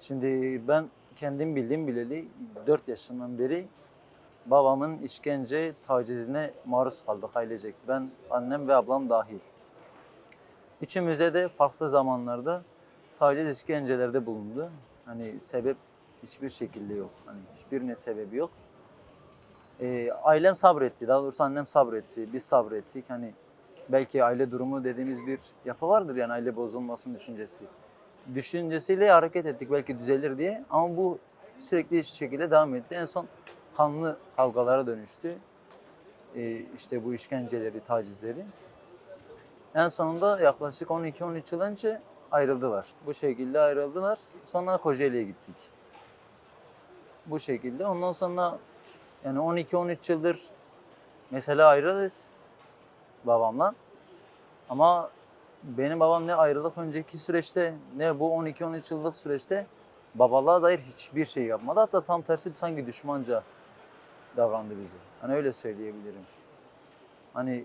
Şimdi ben kendim bildiğim bileli 4 yaşından beri babamın işkence, tacizine maruz kaldık ailecek. Ben, annem ve ablam dahil. Üçümüze de farklı zamanlarda taciz işkencelerde bulundu. Hani sebep hiçbir şekilde yok. Hani hiçbirine sebebi yok. Ee, ailem sabretti. Daha doğrusu annem sabretti. Biz sabrettik. Hani belki aile durumu dediğimiz bir yapı vardır yani aile bozulmasının düşüncesi. Düşüncesiyle hareket ettik belki düzelir diye ama bu sürekli şekilde devam etti. En son kanlı kavgalara dönüştü. Ee, işte bu işkenceleri, tacizleri. En sonunda yaklaşık 12-13 yıl önce ayrıldılar. Bu şekilde ayrıldılar. Sonra Kocaeli'ye gittik. Bu şekilde. Ondan sonra yani 12-13 yıldır mesela ayrılız babamla. Ama benim babam ne ayrılık önceki süreçte ne bu 12-13 yıllık süreçte babalığa dair hiçbir şey yapmadı. Hatta tam tersi sanki düşmanca davrandı bize. Hani öyle söyleyebilirim. Hani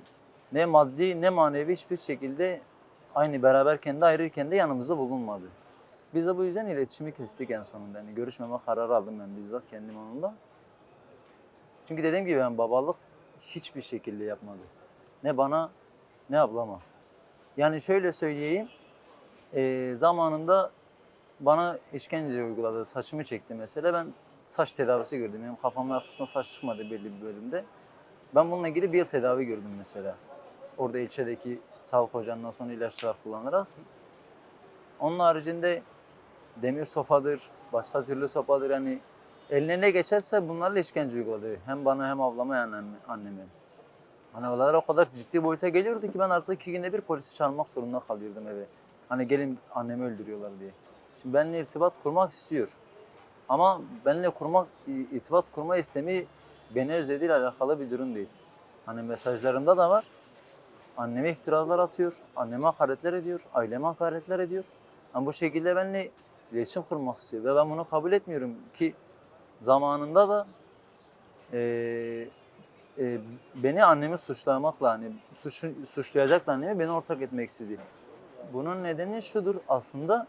ne maddi ne manevi hiçbir şekilde aynı beraberken de ayrıyken de yanımızda bulunmadı. Biz de bu yüzden iletişimi kestik en sonunda. Yani görüşmeme kararı aldım ben bizzat kendim onunla. Çünkü dediğim gibi ben babalık hiçbir şekilde yapmadı. Ne bana ne ablama. Yani şöyle söyleyeyim. eee, zamanında bana işkence uyguladı. Saçımı çekti mesela. Ben saç tedavisi gördüm. Benim kafamın arkasına saç çıkmadı belli bir bölümde. Ben bununla ilgili bir yıl tedavi gördüm mesela. Orada ilçedeki sağlık ocağından sonra ilaçlar kullanarak. Onun haricinde demir sopadır, başka türlü sopadır. Yani eline ne geçerse bunlarla işkence uyguladı. Hem bana hem ablama hem anneme. Hani olaylar o kadar ciddi boyuta geliyordu ki ben artık iki günde bir polisi çağırmak zorunda kalıyordum eve. Hani gelin annemi öldürüyorlar diye. Şimdi benimle irtibat kurmak istiyor. Ama benimle kurmak, irtibat kurma istemi beni özlediğiyle alakalı bir durum değil. Hani mesajlarımda da var. Anneme iftiralar atıyor, anneme hakaretler ediyor, aileme hakaretler ediyor. Ama bu şekilde benimle iletişim kurmak istiyor ve ben bunu kabul etmiyorum ki zamanında da eee e, beni annemi suçlamakla hani suç, suçlayacakla annemi beni ortak etmek istedi. Bunun nedeni şudur aslında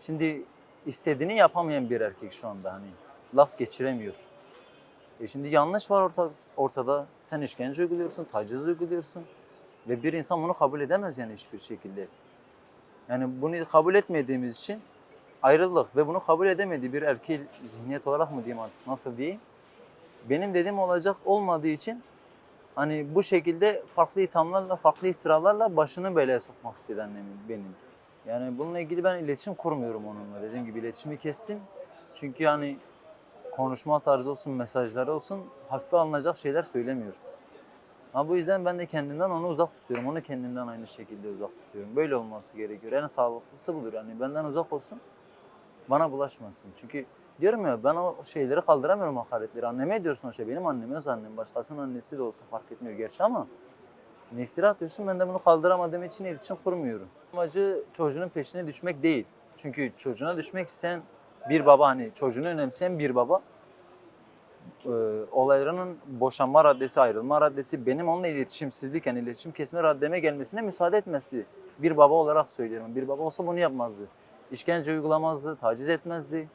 şimdi istediğini yapamayan bir erkek şu anda hani laf geçiremiyor. E şimdi yanlış var orta, ortada. Sen işkence uyguluyorsun, taciz uyguluyorsun ve bir insan bunu kabul edemez yani hiçbir şekilde. Yani bunu kabul etmediğimiz için ayrıldık ve bunu kabul edemedi bir erkek zihniyet olarak mı diyeyim artık nasıl diyeyim? Benim dediğim olacak olmadığı için hani bu şekilde farklı ithamlarla, farklı iftiralarla başını belaya sokmak istedi annemin benim. Yani bununla ilgili ben iletişim kurmuyorum onunla. Dediğim gibi iletişimi kestim. Çünkü hani konuşma tarzı olsun, mesajları olsun hafife alınacak şeyler söylemiyor. Ama bu yüzden ben de kendimden onu uzak tutuyorum. Onu kendimden aynı şekilde uzak tutuyorum. Böyle olması gerekiyor. En sağlıklısı budur. Yani benden uzak olsun, bana bulaşmasın. Çünkü Diyorum ya ben o şeyleri kaldıramıyorum hakaretleri. Anneme ediyorsun o şey. Benim annem öz annem. Başkasının annesi de olsa fark etmiyor gerçi ama ne iftira atıyorsun ben de bunu kaldıramadığım için iletişim kurmuyorum. Amacı çocuğunun peşine düşmek değil. Çünkü çocuğuna düşmek isteyen bir baba hani çocuğunu önemseyen bir baba e, olaylarının boşanma raddesi, ayrılma raddesi, benim onunla iletişimsizlik yani iletişim kesme raddeme gelmesine müsaade etmesi. Bir baba olarak söylüyorum. Bir baba olsa bunu yapmazdı. İşkence uygulamazdı, taciz etmezdi.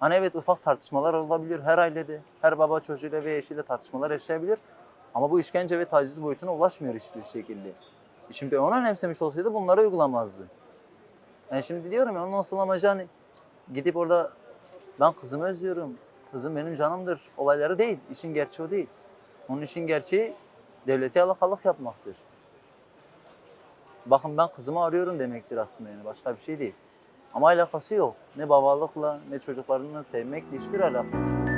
Hani evet ufak tartışmalar olabilir her ailede. Her baba çocuğuyla ve eşiyle tartışmalar yaşayabilir. Ama bu işkence ve taciz boyutuna ulaşmıyor hiçbir şekilde. Şimdi onu önemsemiş olsaydı bunları uygulamazdı. Yani şimdi diyorum ya onun asıl amacı hani gidip orada ben kızımı özlüyorum. Kızım benim canımdır. Olayları değil. İşin gerçeği o değil. Onun işin gerçeği devlete yalakalık yapmaktır. Bakın ben kızımı arıyorum demektir aslında yani başka bir şey değil. Ama alakası yok. Ne babalıkla ne çocuklarını sevmekle hiçbir alakası yok.